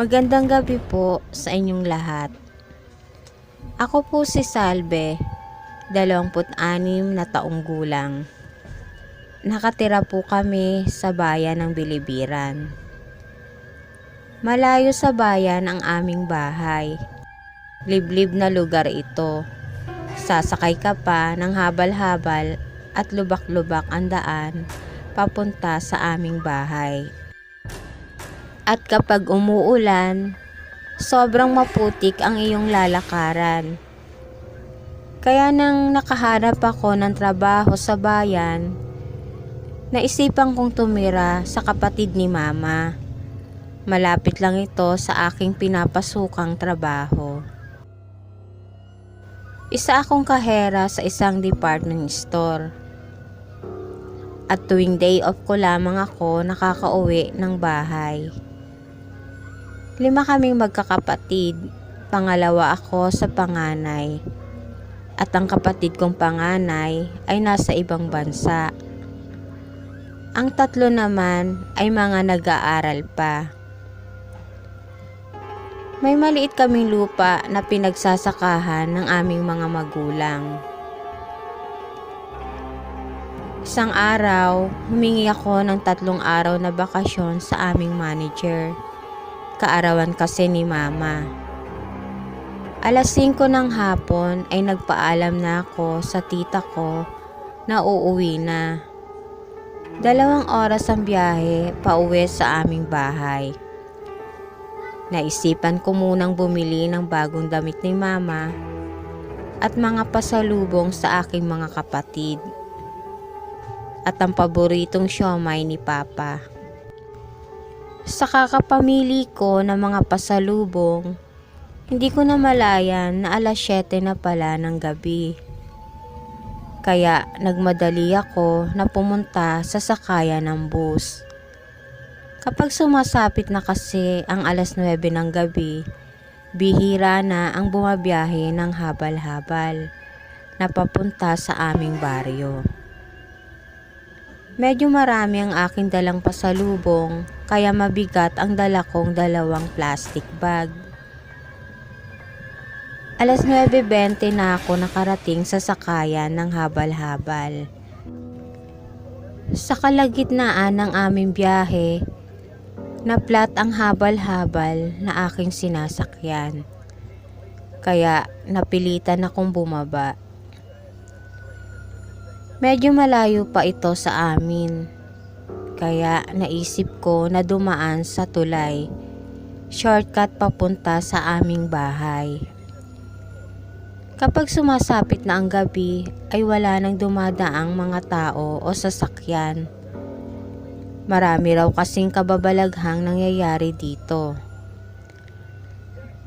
Magandang gabi po sa inyong lahat. Ako po si Salve, 26 na taong gulang. Nakatira po kami sa bayan ng Bilibiran. Malayo sa bayan ang aming bahay. Liblib na lugar ito. Sasakay ka pa ng habal-habal at lubak-lubak ang daan papunta sa aming bahay. At kapag umuulan, sobrang maputik ang iyong lalakaran. Kaya nang nakahanap ako ng trabaho sa bayan, naisipan kong tumira sa kapatid ni mama. Malapit lang ito sa aking pinapasukang trabaho. Isa akong kahera sa isang department store. At tuwing day off ko lamang ako nakakauwi ng bahay. Lima kaming magkakapatid. Pangalawa ako sa panganay. At ang kapatid kong panganay ay nasa ibang bansa. Ang tatlo naman ay mga nag-aaral pa. May maliit kaming lupa na pinagsasakahan ng aming mga magulang. Isang araw, humingi ako ng tatlong araw na bakasyon sa aming manager. Kaarawan kasi ni mama. Alas 5 ng hapon ay nagpaalam na ako sa tita ko na uuwi na. Dalawang oras ang biyahe pauwi sa aming bahay. Naisipan ko munang bumili ng bagong damit ni mama at mga pasalubong sa aking mga kapatid at ang paboritong siomay ni papa. Sa kakapamili ko ng mga pasalubong, hindi ko na malayan na alas 7 na pala ng gabi. Kaya nagmadali ako na pumunta sa sakayan ng bus. Kapag sumasapit na kasi ang alas 9 ng gabi, bihira na ang bumabiyahe ng habal-habal na papunta sa aming baryo. Medyo marami ang aking dalang pasalubong kaya mabigat ang dala kong dalawang plastic bag. Alas 9.20 na ako nakarating sa sakayan ng habal-habal. Sa kalagitnaan ng aming biyahe, naplat ang habal-habal na aking sinasakyan. Kaya napilitan akong bumaba. Medyo malayo pa ito sa amin. Kaya naisip ko na dumaan sa tulay. Shortcut papunta sa aming bahay. Kapag sumasapit na ang gabi ay wala nang dumadaang mga tao o sasakyan. Marami raw kasing kababalaghang nangyayari dito.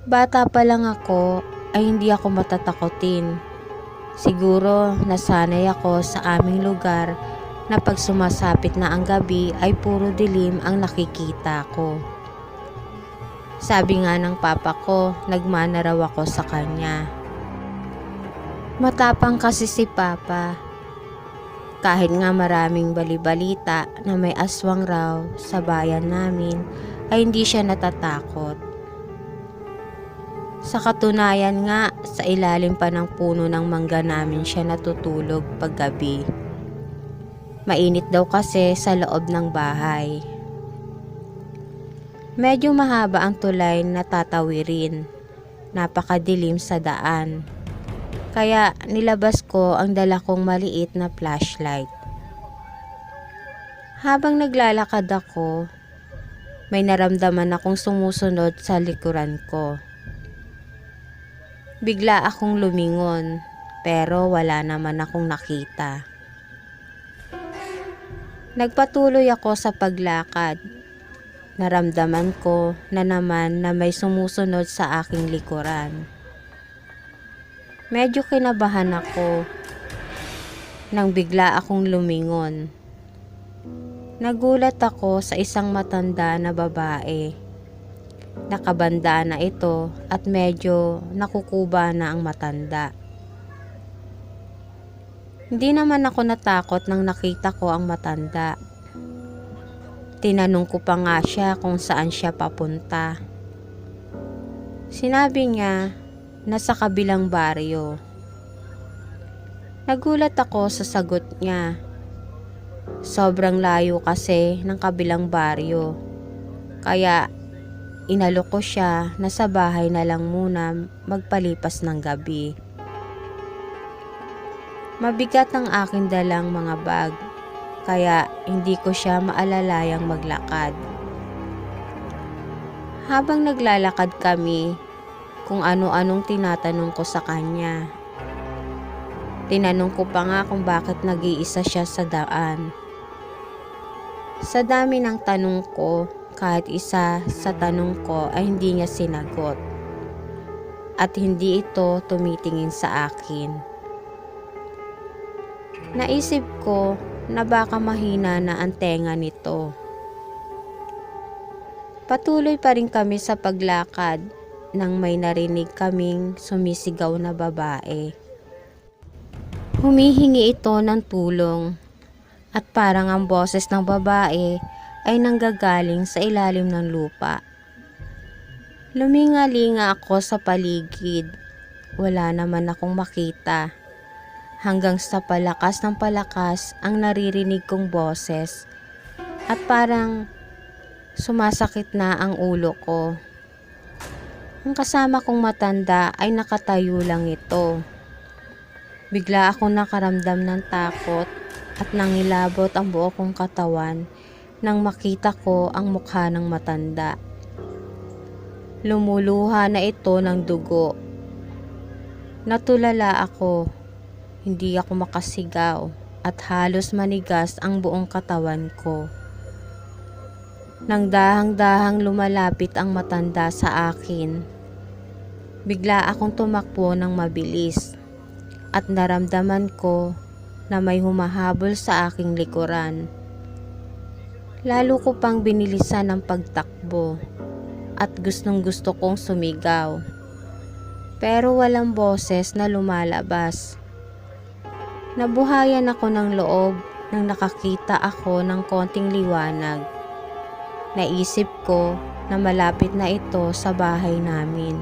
Bata pa lang ako ay hindi ako matatakotin. Siguro nasanay ako sa aming lugar na pag sumasapit na ang gabi ay puro dilim ang nakikita ko. Sabi nga ng papa ko, nagmana raw ako sa kanya. Matapang kasi si papa. Kahit nga maraming balibalita na may aswang raw sa bayan namin, ay hindi siya natatakot. Sa katunayan nga, sa ilalim pa ng puno ng mangga namin siya natutulog paggabi. Mainit daw kasi sa loob ng bahay. Medyo mahaba ang tulay na tatawirin. Napakadilim sa daan. Kaya nilabas ko ang dala kong maliit na flashlight. Habang naglalakad ako, may naramdaman akong sumusunod sa likuran ko. Bigla akong lumingon, pero wala naman akong nakita. Nagpatuloy ako sa paglakad. Naramdaman ko na naman na may sumusunod sa aking likuran. Medyo kinabahan ako nang bigla akong lumingon. Nagulat ako sa isang matanda na babae. Nakabanda na ito at medyo nakukuba na ang matanda. Hindi naman ako natakot nang nakita ko ang matanda. Tinanong ko pa nga siya kung saan siya papunta. Sinabi niya na sa kabilang baryo. Nagulat ako sa sagot niya. Sobrang layo kasi ng kabilang baryo. Kaya inalok ko siya na sa bahay na lang muna magpalipas ng gabi. Mabigat ang aking dalang mga bag, kaya hindi ko siya maalalayang maglakad. Habang naglalakad kami, kung ano-anong tinatanong ko sa kanya. Tinanong ko pa nga kung bakit nag-iisa siya sa daan. Sa dami ng tanong ko, kahit isa sa tanong ko ay hindi niya sinagot. At hindi ito tumitingin sa akin. Naisip ko na baka mahina na ang tenga nito. Patuloy pa rin kami sa paglakad nang may narinig kaming sumisigaw na babae. Humihingi ito ng tulong at parang ang boses ng babae ay nanggagaling sa ilalim ng lupa. Luminga-linga ako sa paligid. Wala naman akong makita. Hanggang sa palakas ng palakas ang naririnig kong boses at parang sumasakit na ang ulo ko. Ang kasama kong matanda ay nakatayo lang ito. Bigla akong nakaramdam ng takot at nangilabot ang buo kong katawan nang makita ko ang mukha ng matanda. Lumuluha na ito ng dugo. Natulala ako. Hindi ako makasigaw at halos manigas ang buong katawan ko. Nang dahang-dahang lumalapit ang matanda sa akin, bigla akong tumakbo ng mabilis at naramdaman ko na may humahabol sa aking likuran. Lalo ko pang binilisan ang pagtakbo at gustong gusto kong sumigaw. Pero walang boses na lumalabas. Nabuhayan ako ng loob nang nakakita ako ng konting liwanag. Naisip ko na malapit na ito sa bahay namin.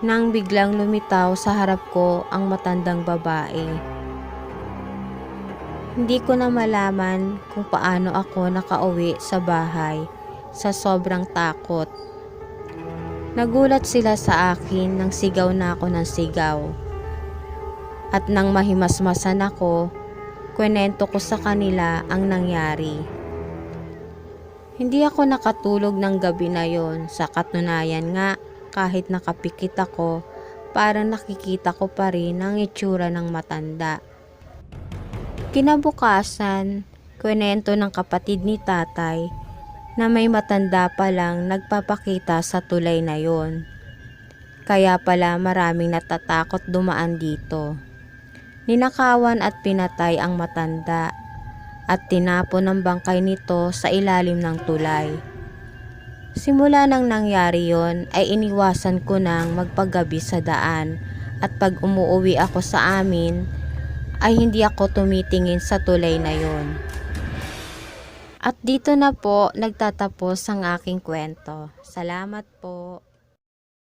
Nang biglang lumitaw sa harap ko ang matandang babae. Hindi ko na malaman kung paano ako nakauwi sa bahay sa sobrang takot. Nagulat sila sa akin nang sigaw na ako ng sigaw. At nang mahimasmasan ako, kwenento ko sa kanila ang nangyari. Hindi ako nakatulog ng gabi na yon sa katunayan nga kahit nakapikit ako, parang nakikita ko pa rin ang itsura ng matanda. Kinabukasan, kwenento ng kapatid ni tatay na may matanda pa lang nagpapakita sa tulay na yon. Kaya pala maraming natatakot dumaan dito. Ninakawan at pinatay ang matanda at tinapon ang bangkay nito sa ilalim ng tulay. Simula nang nangyari yon ay iniwasan ko nang magpagabi sa daan at pag umuwi ako sa amin ay hindi ako tumitingin sa tulay na yon. At dito na po nagtatapos ang aking kwento. Salamat po.